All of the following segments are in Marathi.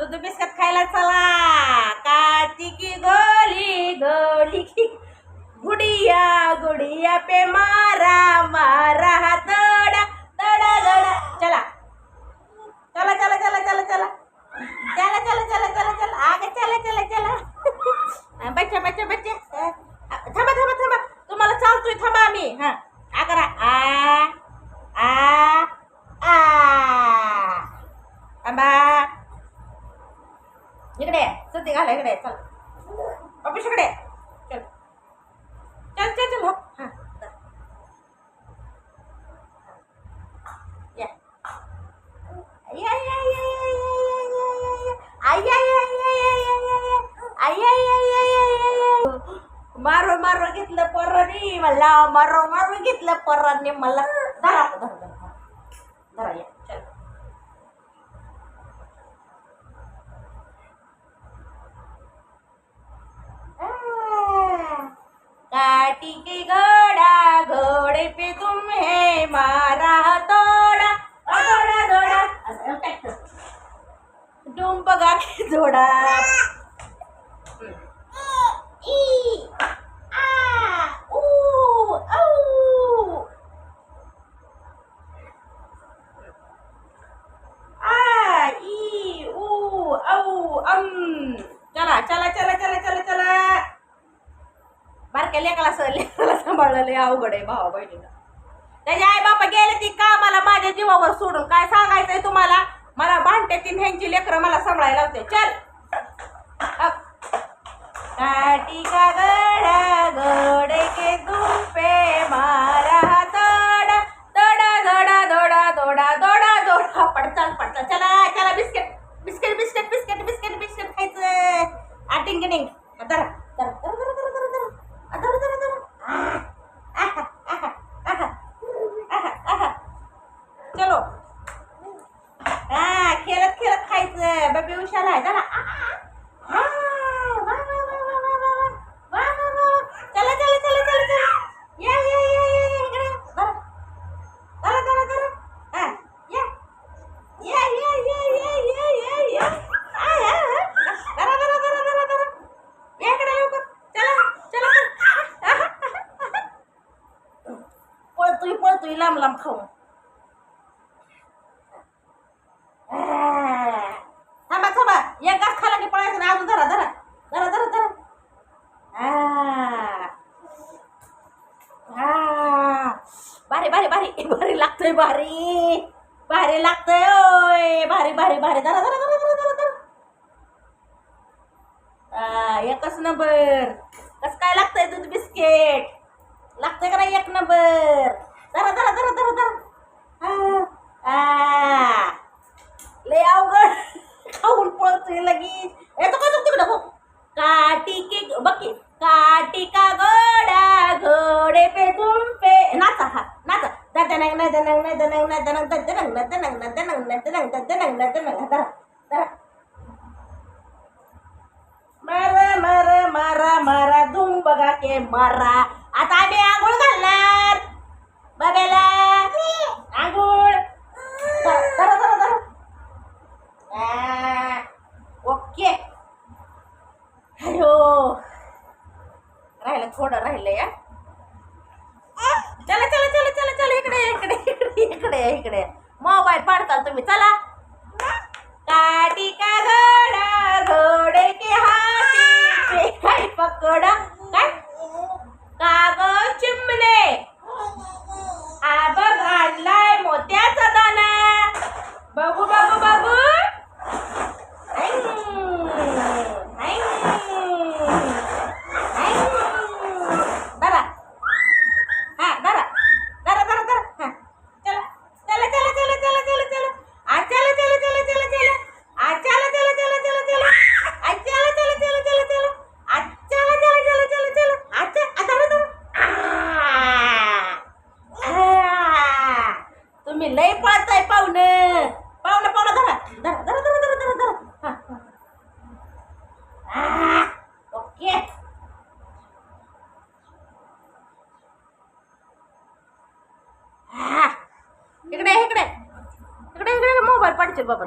दूध बिस्कट खायला चला. कार्तिकी गोली गोली की. गुडिया गुडिया पे मारा मारा हा तडा तडा गडा. चला. चला चला चला चला चला. चला चला चला चला चला. आग चला चला चला. बच्चा बच्चा बच्चा. थांबा थांबा थांबा. तुम्हाला चालतोय थांबा आम्ही. हा. घाला इकडे चल ऑफिस इकडे चल चल चल चल मारो मारो घेतलं पर्राने मला मारो मारो घेतलं पर्राने मला धरा धरा धरा धरा या सांभाळलं लय अवघड आहे भावा बहिणीला त्याच्या आई बापा गेले ती का मला माझ्या जीवावर सोडून काय सांगायचंय तुम्हाला मला भांडते तीन ह्यांची लेकरं मला सांभाळायला होते चल अप. काटी का गडा के दुपे मा मारा तोडा तोडा दोडा दोडा दोडा दोडा दोडा पडचाल पडचाल चला चला biscuit biscuit biscuit biscuit biscuit biscuit खायचं आटिंग गिटिंग धरा धरा धरा धरा धरा धरा धरा आ, धरा धरा धरा आ, आहा, आहा, आहा, आहा, आहा. चलो हा खेळत खेळत खायचं बेबी आहे चला चला चला चला चला चला या या या या इकडे या या या या या या या या या इकडे लवकर चला चला पळतोय पळतोय लांब लांब खाऊन थांबा थांबा एक घास खाला की पळायचं ना अजून धरा धरा धरा धरा धरा आ. आ. भारी भारी भारी. भारी लागतोय भारी. भारी लागतोय ओय. भारी भारी भारी. धरा धरा धरा धरा धरा धरा. एकच नंबर. कस काय लागतंय दूध बिस्किट? लागतंय का नाही एक नंबर? धरा धरा धरा धरा धरा. आ, लय अवघड. खाऊन पळतोय लगेच. येतो का तू तिकडं बघ काटी केक. बघ ददनंग नदनंग नदनंग नदनंग ददनंग धरा धरा मारा मारा मारा मारा बघा के मारा. आता आम्ही आंघोळ घालणार. बघायला. आंघोळ धरा धरा धरा धरा आ, ओके हॅलो राहिलं थोडं राहिलं या चला चला चला चला चला इकडे इकडे इकडे इकडे. मोबाईल पाडताल तुम्ही चला. काटी का घोडा घोडे की हाथी पे काढशील बाबा.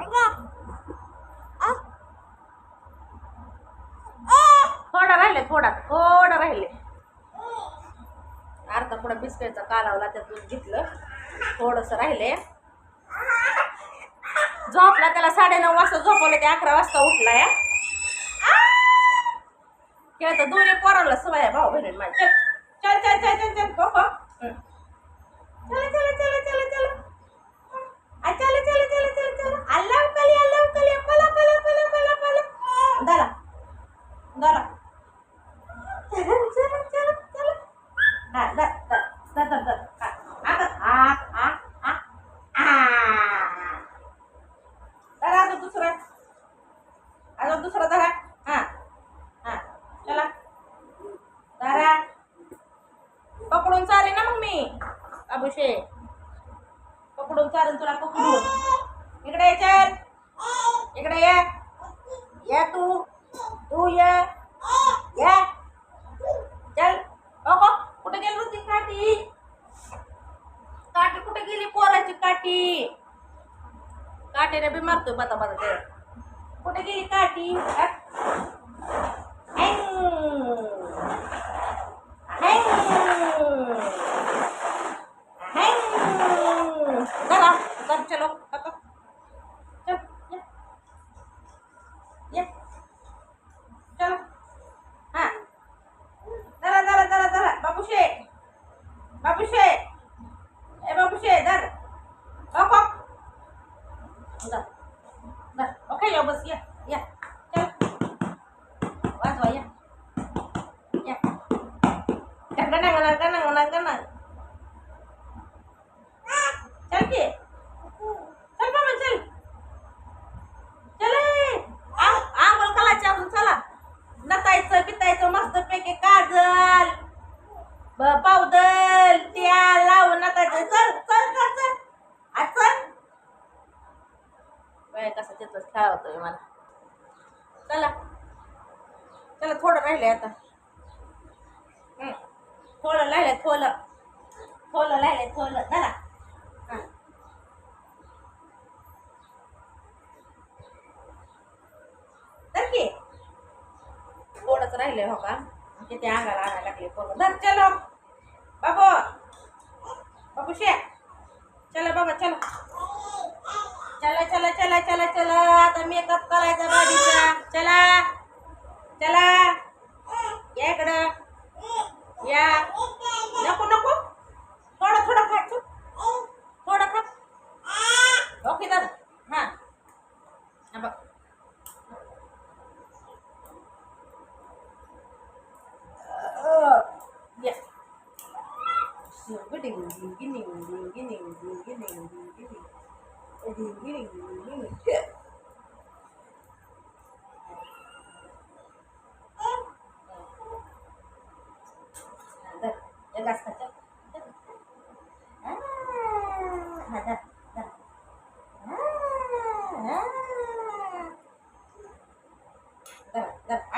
थोडा राहिले थोडा थोडा राहिले. अर्धा थोडा बिस्किटचा कालावला त्यात दूध घेतलं. थोडंसं राहिले. झोपला त्याला साडेनऊ वाजता झोपवलं ते अकरा वाजता उठला या तर दोन्ही पोराला सवय आहे भाऊ बहिणी माझी चल चल अभिषेक पकडून चालेल तुला पकडून. इकडे ये चल. इकडे ये. ये तू. तू ये. ये. चल. अगो कुठे गेली होती काठी? काठी कुठे गेली पोराची काठी? काठीने बी मारतोय बता बता ते. कुठे गेली काठी? करा करा चलो. पावदल त्या लावून नका चल चल चल चल आज चल. वेळ कसा तिथंच खेळवतोय मला. चला. चला थोडं राहिले आता. थोडं राहिलंय थोलं. थोलं राहिलंय थोलं चला तर की. थोडंच राहिले हो का? किती अंगाला आणायला लागले पोरं. धर चलो. बाबू चला बाबा चला. चला चला चला चला चला. आता मेकअप करायचा बाबीचा. चला. चला. या इकडं. या. नको नको. थोडं थोडं खा चुप. थोडं खा. ओके दादा. हां. हा बघ. nah gue deh ngomong gini ngomong gini ngomong gini ngomong gini ngomong gini ngomong gini ya gas kaca ah ada ah ah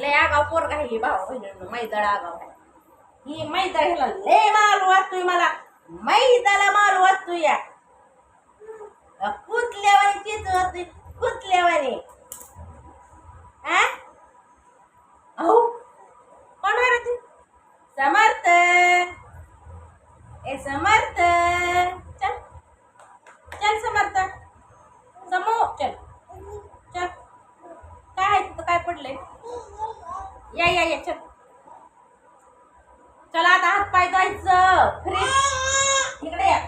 लय आगाव पोरगा आहे ही भाऊ बहिणींनो मैदळ आगाव आहे. ही मैदळ ह्याला लय माल वाचतोय मला. मैदाला माल वाचतोय या. कुतल्यावानी चित वाटतोय कुतल्यावानी आ अहो कोण आहे रे तू समर्थ ए समर्थ चल चल समर्थ समो चल चल काय आहे तिथं काय पडलंय या या या चल चला आता हात पाय धुवायचं फ्रेश इकडे या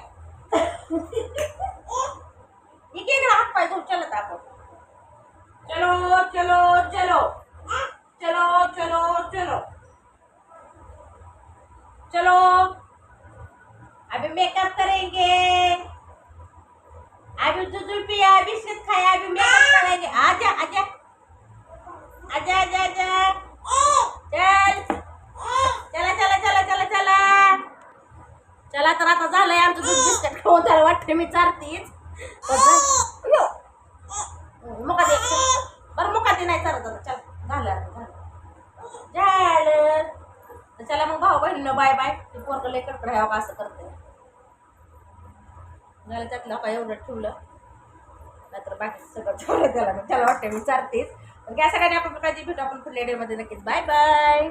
इकडे इकडे हात पाय धुवू चलत आपण चलो चलो चलो चलो चलो चलो चलो अभी मेकअप करेंगे अभी दूध पिया बिस्किट खाया अभी मेकअप करेंगे आजा आजा. आजा आजा आजा. चल. चला चला चला चला चला. चला तर आता झालंय आमचं दूध बिस्किट खाऊन. त्याला वाटतं मी चारतीच. पण मुका दे बरं मुका दे नाही चालत आता. चल. झालं आता झालं. झालं. चला मग भाऊ बहिणीनं बाय बाय ते पोरगं लय कडकड आहे असं करते मला त्यातला काय एवढं ठेवलं. नाहीतर बाकी सगळं ठेवलं त्याला. मग त्याला वाटतं मी चारतेच. तर काय सगळ्यांनी आपण काळजी भेटू आपण पुढल्या डेमध्ये नक्कीच. Bye bye